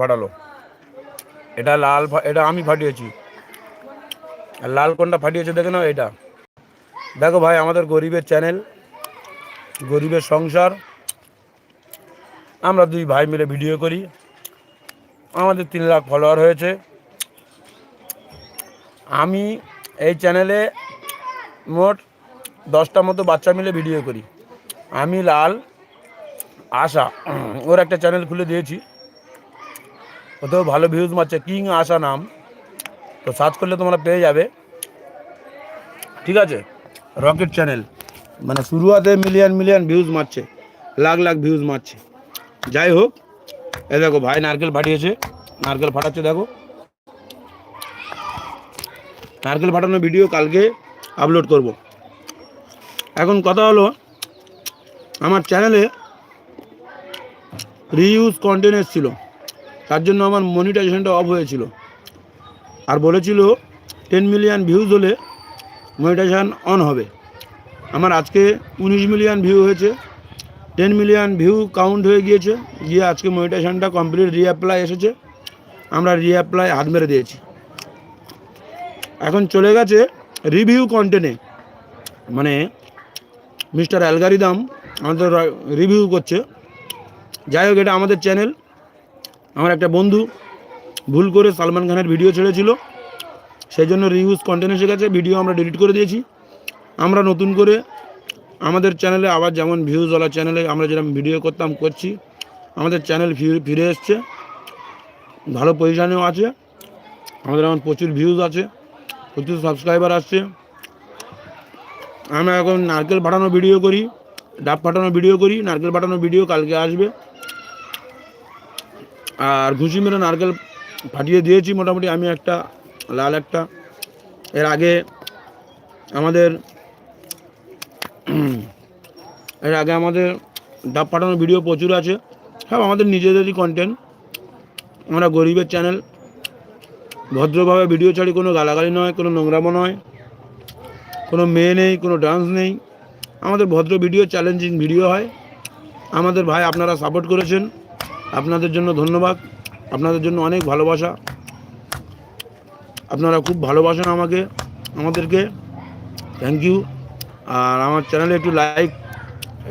ফাটালো এটা লাল এটা আমি ফাটিয়েছি। আর লাল কোনটা ফাটিয়েছে দেখে নাও এটা। দেখো ভাই, আমাদের গরিবের চ্যানেল, গরিবের সংসার। আমরা দুই ভাই মিলে ভিডিও করি। আমাদের তিন লাখ ফলোয়ার হয়েছে। আমি এই চ্যানেলে মোট দশটা মতো বাচ্চা মিলে ভিডিও করি। আমি লাল, আশা, ওর একটা চ্যানেল খুলে দিয়েছি। ওতেও ভালো ভিউজ মারছে কিং আসা নাম। তো সার্চ করলে তোমরা পেয়ে যাবে। ঠিক আছে? রকেট চ্যানেল মানে শুরুয়াতে মিলিয়ন মিলিয়ন ভিউজ মারছে, লাখ লাখ ভিউজ মারছে। যাই হোক, এ দেখো ভাই নারকেল ফাটিয়েছে, নারকেল ফাটাচ্ছে দেখো। নারকেল ফাটানোর ভিডিও কালকে আপলোড করব। এখন কথা হলো, আমার চ্যানেলে রিউজ কন্টেন্ট এসেছিল। তার জন্য আমার মনিটাইজেশনটা অফ হয়েছিল। আর বলেছিল টেন মিলিয়ন ভিউজ হলে মনিটাইজেশন অন হবে। আমার আজকে উনিশ মিলিয়ন ভিউ হয়েছে। টেন মিলিয়ন ভিউ কাউন্ট হয়ে গিয়েছে। গিয়ে আজকে মনিটাইজেশনটা কমপ্লিট রিঅ্যাপ্লাই এসেছে। আমরা রিঅ্যাপ্লাই হাত মেরে দিয়েছি। এখন চলে গেছে রিভিউ কন্টেন্টে মানে মিস্টার অ্যালগারিদাম আমাদের রিভিউ করছে। যাই হোক, এটা আমাদের চ্যানেল আমার একটা বন্ধু ভুল করে সালমান খানের ভিডিও ছেড়েছিল সেই জন্য রিউজ কন্টেন্ট এসে গেছে ভিডিও আমরা ডিলিট করে দিয়েছি। আমরা নতুন করে আমাদের চ্যানেলে আবার যেমন ভিউজওয়ালা চ্যানেলে আমরা যেরকম ভিডিও করতাম, করছি, আমাদের চ্যানেল ফিরে এসছে। ভালো পজিশানেও আছে। আমাদের এখন প্রচুর ভিউজ আছে, প্রচুর সাবস্ক্রাইবার আসছে। আমরা এখন নারকেল ফাটানো ভিডিও করি, ডাব ফাটানো ভিডিও করি, নারকেল ফাটানো ভিডিও কালকে আসবে। আর ঘুষি মেরে নারকেল ফাটিয়ে দিয়েছি মোটামুটি আমি একটা, লাল একটা। এর আগে আমাদের, এর আগে আমাদের ডাব ফাটানোর ভিডিও প্রচুর আছে। সব আমাদের নিজেদেরই কন্টেন্ট আমরা গরিবের চ্যানেল ভদ্রভাবে ভিডিও ছাড়ি, কোনো গালাগালি নয়, কোনো নোংরামো নয়। কোনো মেয়ে নেই, কোনো ডান্স নেই। আমাদের ভদ্র ভিডিও চ্যালেঞ্জিং ভিডিও হয়। আমাদের ভাই আপনারা সাপোর্ট করেছেন। আপনাদের জন্য ধন্যবাদ। আপনাদের জন্য অনেক ভালোবাসা। আপনারা খুব ভালোবাসেন আমাকে, আমাদেরকে। থ্যাংক ইউ আর আমার চ্যানেলে একটু লাইক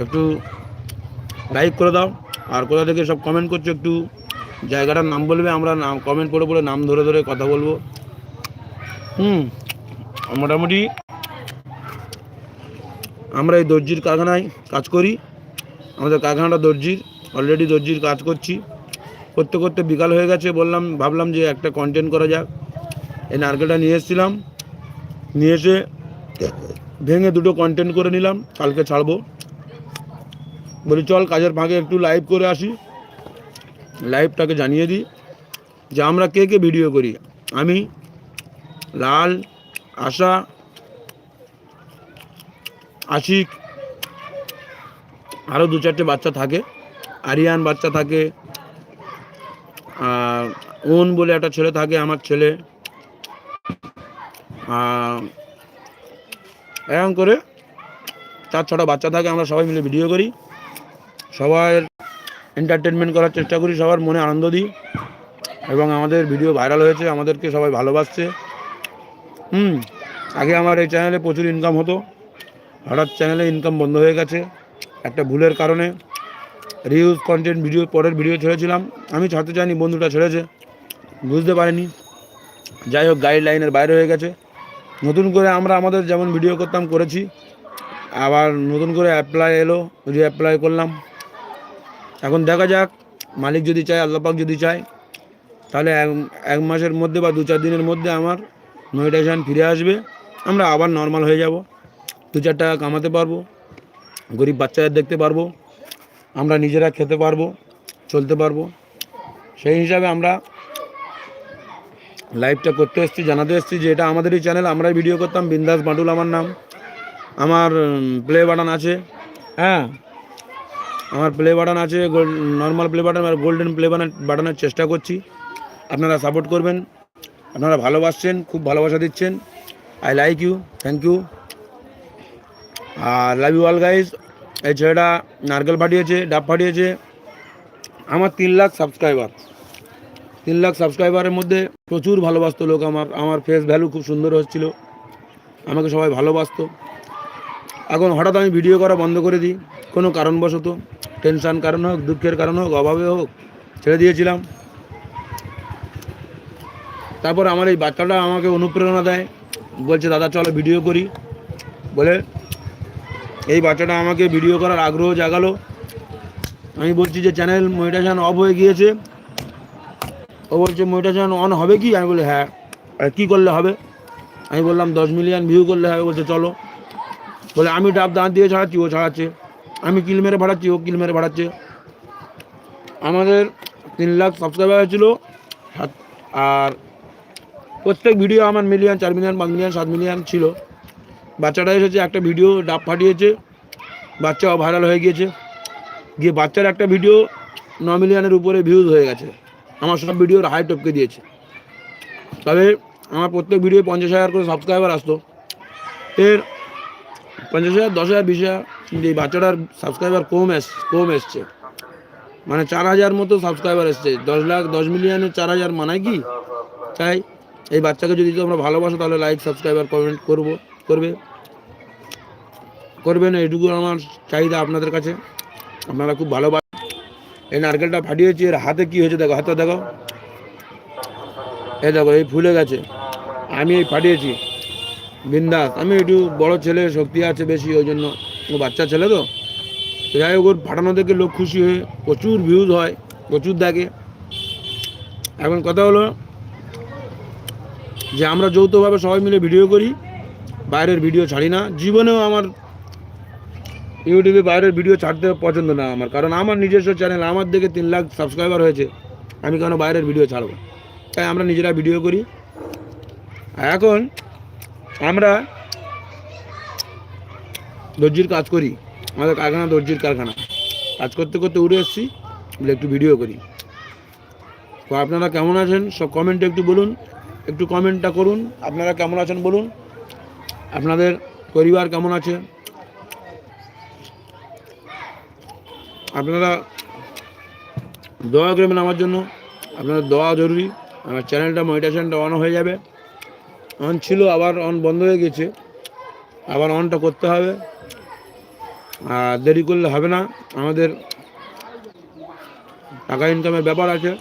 একটু লাইক করে দাও। আর কোথা থেকে সব কমেন্ট করছ একটু জায়গাটার নাম বলবে, আমরা নাম কমেন্ট করে পড়ে নাম ধরে ধরে কথা বলব। হুম, মোটামুটি আমরা এই দর্জির কারখানায় কাজ করি। আমাদের কারখানাটা দর্জির। অলরেডি দর্জির কাজ করছি। করতে করতে বিকাল হয়ে গেছে, বললাম, ভাবলাম যে একটা কন্টেন্ট করা যাক। এই নারকেলটা নিয়ে এসেছিলাম। নিয়ে এসে ভেঙে দুটো কন্টেন্ট করে নিলাম, কালকে ছাড়বো। বলি, চল কাজের ফাঁকে একটু লাইভ করে আসি। লাইভটাকে জানিয়ে দিই যে আমরা কে কে ভিডিও করি। আমি, লাল, আশা, আশিক আরও দু চারটে বাচ্চা থাকে। আরিয়ান বাচ্চা থাকে, আর ওন বলে একটা ছেলে থাকে আমার ছেলে। এরকম করে চার ছটা বাচ্চা থাকে, আমরা সবাই মিলে ভিডিও করি। সবাই এন্টারটেনমেন্ট করার চেষ্টা করি, সবার মনে আনন্দ দিই। এবং আমাদের ভিডিও ভাইরাল হয়েছে, আমাদেরকে সবাই ভালোবাসছে। হুম, আগে আমার এই চ্যানেলে প্রচুর ইনকাম হতো। হঠাৎ চ্যানেলে ইনকাম বন্ধ হয়ে গেছে, একটা ভুলের কারণে। রিউজ কন্টেন্ট ভিডিও পরের ভিডিও ছেড়েছিলাম। আমি ছাড়তে চাইনি, বন্ধুটা ছেড়েছে। বুঝতে পারিনি। যাই হোক গাইডলাইনের বাইরে হয়ে গেছে। নতুন করে আমরা আমাদের যেমন ভিডিও করতাম, করেছি। আবার নতুন করে অ্যাপ্লাই এলো রিঅ্যাপ্লাই করলাম। এখন দেখা যাক, মালিক যদি চায়, আল্লাপাক যদি চায়, তাহলে এক এক মাসের মধ্যে বা দু চার দিনের মধ্যে আমার মনিটাইজেশন ফিরে আসবে। আমরা আবার নর্মাল হয়ে যাব। দু চার টাকা কামাতে পারব। গরিব বাচ্চাদের দেখতে পারব। আমরা নিজেরা খেতে পারব, চলতে পারব। সেই হিসাবে আমরা লাইভটা করতে এসেছি, জানাতে এসেছি যে এটা আমাদেরই চ্যানেল আমরাই ভিডিও করতাম। বিন্দাস বাটুল আমার নাম। আমার প্লে বাটন আছে। হ্যাঁ আমার প্লে বাটন আছে নর্মাল প্লে বাটন আর গোল্ডেন প্লে বাটন বাটনের চেষ্টা করছি। আপনারা সাপোর্ট করবেন। আপনারা ভালোবাসছেন, খুব ভালোবাসা দিচ্ছেন। I like you thank you R love you all guys এই ছেলেটা নারকেল ফাটিয়েছে ডাব ফাটিয়েছে আমার তিন লাখ সাবস্ক্রাইবার তিন লাখ সাবস্ক্রাইবারের মধ্যে প্রচুর ভালোবাসতো লোক আমার। আমার ফেস ভ্যালু খুব সুন্দর হচ্ছিল। আমাকে সবাই ভালোবাসতো। এখন হঠাৎ আমি ভিডিও করা বন্ধ করে দিই। কোনো কারণবশত টেনশান কারণ হোক, দুঃখের কারণ হোক, অভাবে হোক, ছেড়ে দিয়েছিলাম। তারপর আমার এই বাচ্চাটা আমাকে অনুপ্রেরণা দেয়। বলছে, দাদা, চলো ভিডিও করি। বলে এই বাচ্চাটা আমাকে ভিডিও করার আগ্রহ জাগালো। আমি বলছি যে চ্যানেল মনিটাইজেশন অফ হয়ে গিয়েছে। ও বলছে মনিটাইজেশন অন হবে কি? আমি বলি হ্যাঁ। কী করলে হবে? আমি বললাম, দশ মিলিয়ন ভিউ করলে হবে। বলছে, চলো। বলে, আমি ডাব দাঁত দিয়ে ছাড়াচ্ছি, ও ছাড়াচ্ছে। আমি কিল মেরে ভাড়াচ্ছি ও কিল মেরে ভাড়াচ্ছে আমাদের তিন লাখ সাবস্ক্রাইবার ছিল, সাত- আর প্রত্যেক ভিডিও আমার মিলিয়ন চার মিলিয়ন পাঁচ মিলিয়ন সাত মিলিয়ন ছিল। বাচ্চাটা এসেছে, একটা ভিডিও ডাব ফাটিয়েছে, বাচ্চাও ভাইরাল হয়ে গিয়েছে। গিয়ে বাচ্চার একটা ভিডিও ন মিলিয়নের উপরে ভিউজ হয়ে গেছে। আমার সব ভিডিওর হাই টপকে দিয়েছে। তবে আমার প্রত্যেক ভিডিও পঞ্চাশ হাজার করে সাবস্ক্রাইবার আসতো। এর পঞ্চাশ হাজার, দশ হাজার, বিশ হাজার এই বাচ্চাটার সাবস্ক্রাইবার কম এস, কম এসছে। মানে চার হাজার মতো সাবস্ক্রাইবার এসছে। দশ লাখ, দশ মিলিয়নের চার হাজার মানায় কি? তাই এই বাচ্চাকে যদি তোমরা ভালোবাসো, তাহলে লাইক সাবস্ক্রাইবার কমেন্ট করব। করবে। করবেন এটুকু আমার চাহিদা আপনাদের কাছে। আপনারা খুব ভালোবাসেন এই নারকেলটা ফাটিয়েছি, এর হাতে কি হয়েছে দেখো হাতে দেখো। এই দেখো, এই ফুলে গেছে। আমি এই ফাটিয়েছি। বিন্দাস, আমি একটু বড় ছেলে, শক্তি আছে বেশি, ওই জন্য। ও বাচ্চা ছেলে তো। যাই হোক, ওর ফাটানো দেখে লোক খুশি হয়ে প্রচুর ভিউজ হয়, প্রচুর দেখে। এখন কথা হলো যে আমরা যৌথভাবে সবাই মিলে ভিডিও করি। বাইরের ভিডিও ছাড়ি না। জীবনেও আমার ইউটিউবে বাইরের ভিডিও ছাড়তে পছন্দ না আমার। কারণ আমার নিজস্ব চ্যানেল আমার দিকে তিন লাখ সাবস্ক্রাইবার হয়েছে। আমি কেন বাইরের ভিডিও ছাড়বো? তাই আমরা নিজেরা ভিডিও করি। এখন আমরা দর্জির কাজ করি। আমাদের কারখানা, দর্জির কারখানা। কাজ করতে করতে উড়ে এসেছি। বলে একটু ভিডিও করি। তো আপনারা কেমন আছেন? সব কমেন্টে একটু বলুন। একটু কমেন্টটা করুন। আপনারা কেমন আছেন বলুন। আপনাদের পরিবার কেমন আছে? আপনারা দোয়া করবেন আমার জন্য। আপনাদের দোয়া জরুরি। আমার চ্যানেলটা মনিটাইজেশনটা অন হয়ে যাবে। অন ছিল, আবার অন বন্ধ হয়ে গেছে। আবার অনটা করতে হবে। আর দেরি করলে হবে না। আমাদের টাকা ইনকামের ব্যাপার আছে।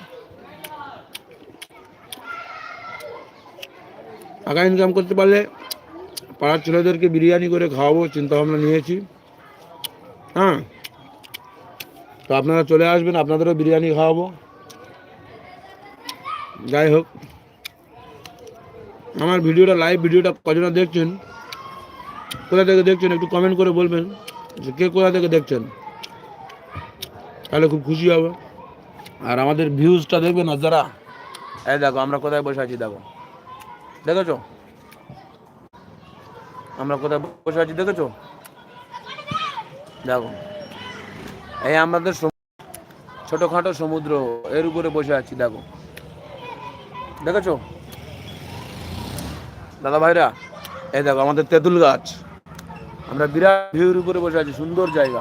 টাকা ইনকাম করতে পারলে পাড়ার ছেলেদেরকে বিরিয়ানি করে খাওয়াবো চিন্তা ভাবনা নিয়েছি। হ্যাঁ। তো আপনারা চলে আসবেন, আপনাদেরও বিরিয়ানি খাওয়াবো। যাই হোক। আমার ভিডিওটা লাইভ ভিডিওটা কজনা দেখছেন? কোথা থেকে দেখছেন একটু কমেন্ট করে বলবেন যে কে কোথা থেকে দেখছেন? তাহলে খুব খুশি হবে। আর আমাদের ভিউজটা দেখবেন আর যারা? এই দেখো, আমরা কোথায় বসে আছি, দেখো। দেখেছ? আমরা কোথায় বসে আছি দেখেছ? দেখো। এই আমাদের ছোটখাটো সমুদ্র, এর উপরে বসে আছি, দেখো। দেখেছ? দাদা ভাইরা, এই দেখো আমাদের তেঁতুল গাছ। আমরা বিরাট ভিউর উপরে বসে আছি, সুন্দর জায়গা।